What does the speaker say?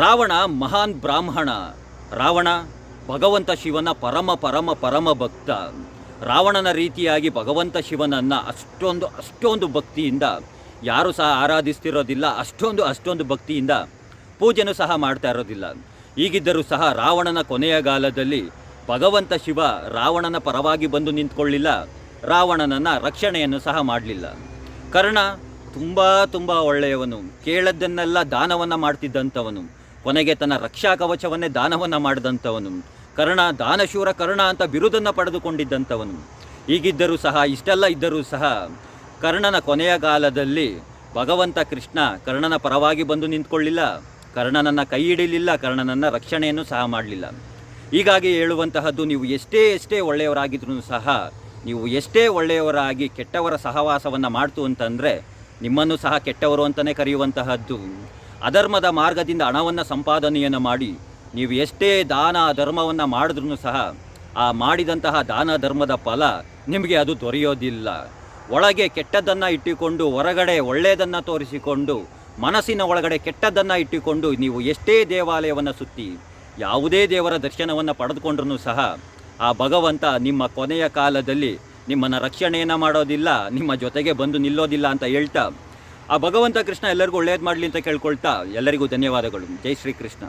ರಾವಣ ಮಹಾನ್ ಬ್ರಾಹ್ಮಣ. ರಾವಣ ಭಗವಂತ ಶಿವನ ಪರಮ ಪರಮ ಪರಮ ಭಕ್ತ. ರಾವಣನ ರೀತಿಯಾಗಿ ಭಗವಂತ ಶಿವನನ್ನು ಅಷ್ಟೊಂದು ಅಷ್ಟೊಂದು ಭಕ್ತಿಯಿಂದ, ಯಾರು ಸಹ ಆರಾಧಿಸ್ತಿರೋದಿಲ್ಲ, ಅಷ್ಟೊಂದು ಅಷ್ಟೊಂದು ಭಕ್ತಿಯಿಂದ ಪೂಜೆನೂ ಸಹ ಮಾಡ್ತಾ ಇರೋದಿಲ್ಲ. ಈಗಿದ್ದರೂ ಸಹ ರಾವಣನ ಕೊನೆಯ ಕಾಲದಲ್ಲಿ ಭಗವಂತ ಶಿವ ರಾವಣನ ಪರವಾಗಿ ಬಂದು ನಿಂತ್ಕೊಳ್ಳಿಲ್ಲ, ರಾವಣನನ್ನು ರಕ್ಷಣೆಯನ್ನು ಸಹ ಮಾಡಲಿಲ್ಲ. ಕರ್ಣ ತುಂಬ ತುಂಬ ಒಳ್ಳೆಯವನು. ಕೇಳದ್ದನ್ನೆಲ್ಲ ದಾನವನ್ನು ಮಾಡ್ತಿದ್ದಂಥವನು. ಕೊನೆಗೆ ತನ್ನ ರಕ್ಷಾ ಕವಚವನ್ನೇ ದಾನವನ್ನು ಮಾಡಿದಂಥವನು. ಕರ್ಣ ದಾನಶೂರ ಕರ್ಣ ಅಂತ ಬಿರುದನ್ನು ಪಡೆದುಕೊಂಡಿದ್ದಂಥವನು. ಈಗಿದ್ದರೂ ಸಹ, ಇಷ್ಟೆಲ್ಲ ಇದ್ದರೂ ಸಹ, ಕರ್ಣನ ಕೊನೆಯ ಕಾಲದಲ್ಲಿ ಭಗವಂತ ಕೃಷ್ಣ ಕರ್ಣನ ಪರವಾಗಿ ಬಂದು ನಿಂತ್ಕೊಳ್ಳಿಲ್ಲ. ಕರ್ಣನನ್ನು ಕೈ ಹಿಡಿಲಿಲ್ಲ ಕರ್ಣನನ್ನು ರಕ್ಷಣೆಯನ್ನು ಸಹ ಮಾಡಲಿಲ್ಲ. ಹೀಗಾಗಿ ಹೇಳುವಂತಹದ್ದು, ನೀವು ಎಷ್ಟೇ ಎಷ್ಟೇ ಒಳ್ಳೆಯವರಾಗಿದ್ರೂ ಸಹ, ನೀವು ಎಷ್ಟೇ ಒಳ್ಳೆಯವರಾಗಿ ಕೆಟ್ಟವರ ಸಹವಾಸವನ್ನು ಮಾಡ್ತು ಅಂತಂದರೆ, ನಿಮ್ಮನ್ನು ಸಹ ಕೆಟ್ಟವರು ಅಂತಲೇ ಕರೆಯುವಂತಹದ್ದು. ಅಧರ್ಮದ ಮಾರ್ಗದಿಂದ ಹಣವನ್ನು ಸಂಪಾದನೆಯನ್ನು ಮಾಡಿ, ನೀವು ಎಷ್ಟೇ ದಾನ ಧರ್ಮವನ್ನು ಮಾಡಿದ್ರೂ ಸಹ ಆ ಮಾಡಿದಂತಹ ದಾನ ಧರ್ಮದ ಫಲ ನಿಮಗೆ ಅದು ದೊರೆಯೋದಿಲ್ಲ. ಒಳಗೆ ಕೆಟ್ಟದ್ದನ್ನು ಇಟ್ಟುಕೊಂಡು, ಹೊರಗಡೆ ಒಳ್ಳೆಯದನ್ನು ತೋರಿಸಿಕೊಂಡು, ಮನಸ್ಸಿನ ಒಳಗಡೆ ಕೆಟ್ಟದ್ದನ್ನು ಇಟ್ಟುಕೊಂಡು ನೀವು ಎಷ್ಟೇ ದೇವಾಲಯವನ್ನು ಸುತ್ತಿ, ಯಾವುದೇ ದೇವರ ದರ್ಶನವನ್ನು ಪಡೆದುಕೊಂಡ್ರೂ ಸಹ ಆ ಭಗವಂತ ನಿಮ್ಮ ಕೊನೆಯ ಕಾಲದಲ್ಲಿ ನಿಮ್ಮನ್ನು ರಕ್ಷಣೆಯನ್ನು ಮಾಡೋದಿಲ್ಲ, ನಿಮ್ಮ ಜೊತೆಗೆ ಬಂದು ನಿಲ್ಲೋದಿಲ್ಲ ಅಂತ ಹೇಳ್ತಾ ಆ ಭಗವಂತ ಕೃಷ್ಣ ಎಲ್ಲರಿಗೂ ಒಳ್ಳೆಯದು ಮಾಡಲಿ ಅಂತ ಕೇಳ್ಕೊಳ್ತಾ ಎಲ್ಲರಿಗೂ ಧನ್ಯವಾದಗಳು. ಜೈ ಶ್ರೀ ಕೃಷ್ಣ